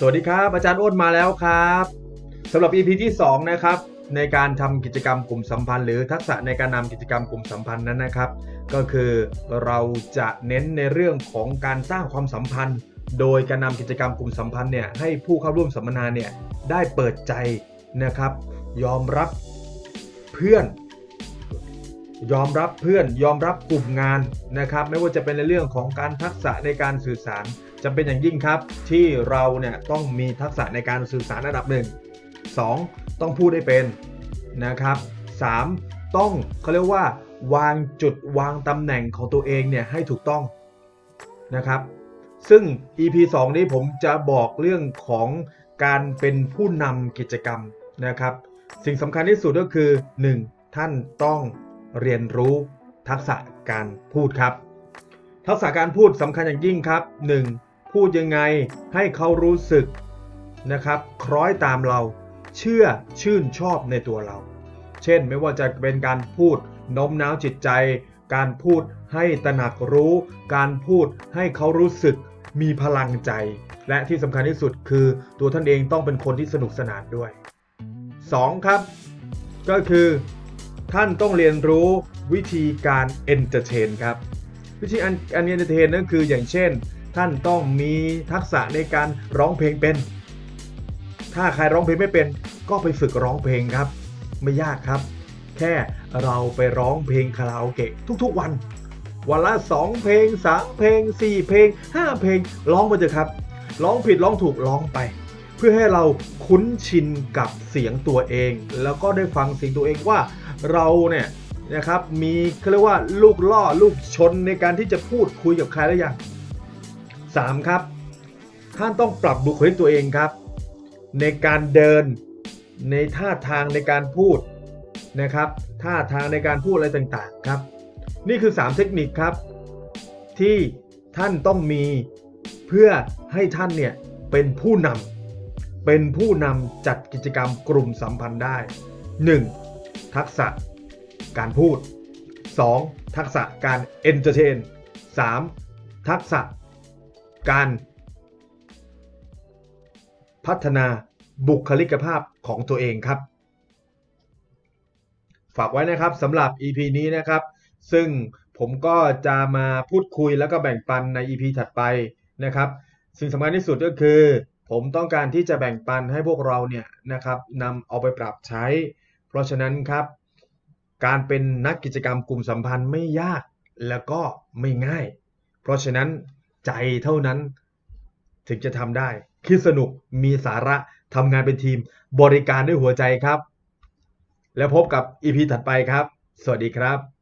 สวัสดีครับ อาจารย์อ้นมาแล้วครับสำหรับ EP ที่ 2 นะครับ ในการทำกิจกรรมกลุ่มสัมพันธ์ หรือทักษะในการนำกิจกรรมกลุ่มสัมพันธ์นั้นนะครับ ก็คือเราจะเน้นในเรื่องของการสร้างความสัมพันธ์ โดยการนำกิจกรรมกลุ่มสัมพันธ์เนี่ยให้ผู้เข้าร่วมสัมมนาเนี่ยได้เปิดใจนะครับ ยอมรับเพื่อน ยอมรับเพื่อน ยอมรับกลุ่มงานนะครับ ไม่ว่าจะเป็นในเรื่องของการทักษะในการสื่อสาร จำเป็นอย่างยิ่งครับ ที่เราเนี่ยต้องมีทักษะในการสื่อสารระดับหนึ่ง 2. ต้องพูดได้เป็นนะครับ 3. ต้องเขาเรียกว่าวางจุดวางตำแหน่งของตัวเองเนี่ยให้ถูกต้องนะครับ ซึ่ง EP 2 นี้ผมจะบอกเรื่องของการเป็นผู้นำกิจกรรมนะครับ สิ่งสำคัญที่สุดก็คือ 1. ท่านต้องเรียนรู้ทักษะการพูดครับ ทักษะการพูดสำคัญอย่างยิ่งครับ 1. พูดยังไงให้เขารู้สึกนะครับคล้อยตามเรา เชื่อชื่นชอบในตัวเรา เช่นไม่ว่าจะเป็นการพูดโน้มน้าวจิตใจ การพูดให้ตระหนักรู้ การพูดให้เขารู้สึกมีพลังใจ และที่สำคัญที่สุดคือตัวท่านเองต้องเป็นคนที่สนุกสนานด้วย 2. ครับ ก็คือ ท่านต้องเรียนรู้วิธีการเอนเตอร์เทนครับ วิธีอันอันเอนเตอร์เทนนั่นคืออย่างเช่น ท่านต้องมีทักษะในการร้องเพลงเป็น ถ้าใครร้องเพลงไม่เป็น ก็ไปฝึกร้องเพลงครับ ไม่ยากครับ แค่เราไปร้องเพลงคาราโอเกะทุกๆวัน วันละ 2 เพลง 3 เพลง 4 เพลง 5 เพลงร้องไปเถอะครับ ร้องผิดร้องถูกร้องไป เพื่อให้เราคุ้นชินกับเสียงตัวเอง แล้วก็ได้ฟังเสียงตัวเองว่าเราเนี่ยนะครับ มีเขาเรียกว่าลูกล่อลูกชนในการที่จะพูดคุยกับใครได้อย่าง 3. ครับ ท่านต้องปรับบุคลิกตัวเองครับ ในการเดินในท่าทางในการพูดนะครับ ท่าทางในการพูดอะไรต่างๆครับ นี่คือ 3 เทคนิคครับ ที่ท่านต้องมีเพื่อให้ท่านเนี่ยเป็นผู้นำเป็นผู้นำจัดกิจกรรมกลุ่มสัมพันธ์ได้ 1. ทักษะการพูด 2. ทักษะการเอนเตอร์เทน 3. ทักษะ การพัฒนาบุคลิกภาพของตัวเองครับ ฝากไว้นะครับสำหรับ EP นี้นะครับ ซึ่งผมก็จะมาพูดคุยแล้วก็แบ่งปันใน EP ถัดไปนะครับสิ่งสำคัญที่สุดก็คือ ผมต้องการที่จะแบ่งปันให้พวกเราเนี่ยนะครับนำเอาไปปรับใช้ เพราะฉะนั้นครับ การเป็นนักกิจกรรมกลุ่มสัมพันธ์ไม่ยากแล้วก็ไม่ง่าย เพราะฉะนั้น ใจเท่านั้น ถึงจะทำได้คิดสนุกมีสาระทำงานเป็นทีม บริการด้วยหัวใจครับ แล้วพบกับ EP ถัดไปครับ สวัสดีครับ